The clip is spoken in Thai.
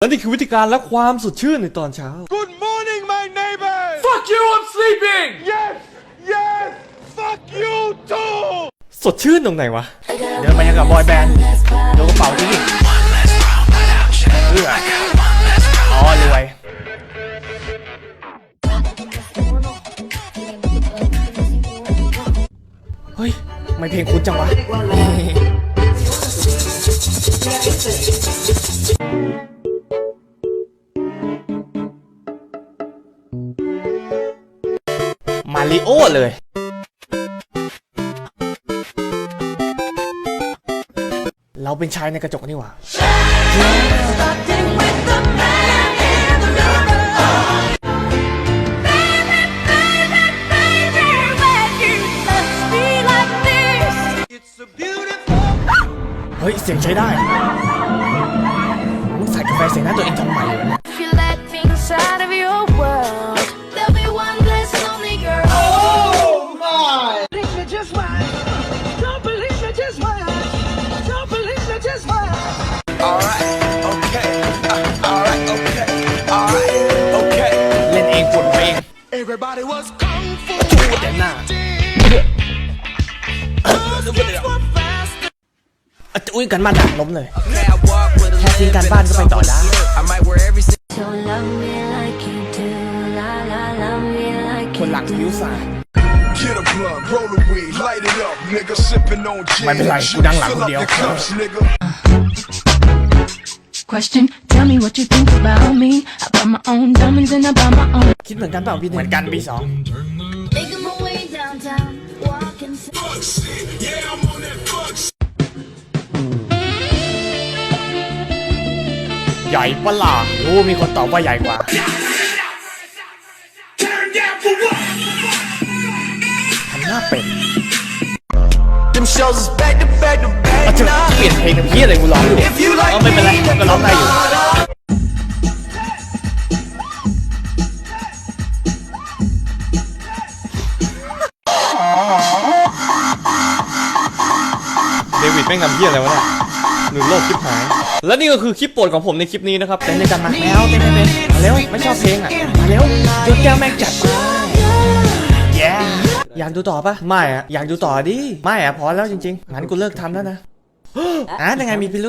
และนี่คือวิธีการและความสดชื่นในตอนเช้า Good morning, my neighbors! Fuck you, I'm sleeping! Yes! Yes! Fuck you too! สดชื่นตรงไหนวะ เดินมายังกับบอยแบนด์ดูกระเป๋าที่นี่เอื้ออ๋อรวยเฮ้ย ไม่เพลงคุ้นจังวะ มาริโอเลย เราเป็นชายในกระจกนี่หว่า เฮ้ย เสียงใช้ได้ มึงใส่กาแฟเสียงหน้าตัวเองทำไมวะเนี่ย อะอุ้ยกันบ้านหนักล้มเลย Now walk with a แค่ทิ้งการบ้านก็ไปต่อได้ I might wear every So love me like you do, la la, love me like คน you หลังคิ้วสาย Get a blunt, roll a weed, light it up, nigga. Sipping on gin. ไม่เป็นไร and กูนั่งหลัง juice. คน Fill เดียว up your cups, nigga. Question, tell me what you think about me. I buy my own diamonds and I buy my own. คิดเหมือนกันเปล่าพี่เหมือนกันปีสอง Making my way downtown, walking. ญ่ปะล่ะรู้มีคนตอบว่าใหญ่กว่า ทำหน้าเป็ด Them shows is back to back to อะ back จะ now. เปลี่ยนเพลงกับพี่อะไรกูร้องอยู่ If you like ก็ไม่เป็นไร me, ก็ร้องได้อยู่เดวิดแม่งทำเพี้ยอะไรวะเนี่ยหนุนโลกคลิปหาย และนี่ก็คือคลิปโปรดของผมในคลิปนี้นะครับเต้นด้วยกันมาแมวเต้นให้เป็นมาเร็วไม่ชอบเพลงอะมาเร็วจุดแก้วแม่งจัดมาแย่อยากดูต่อปะไม่อะอยากดูต่อดิไม่อะพอแล้วจริงๆงั้นกูเลิกทำแล้วนะอะยังไงมีพิรุษ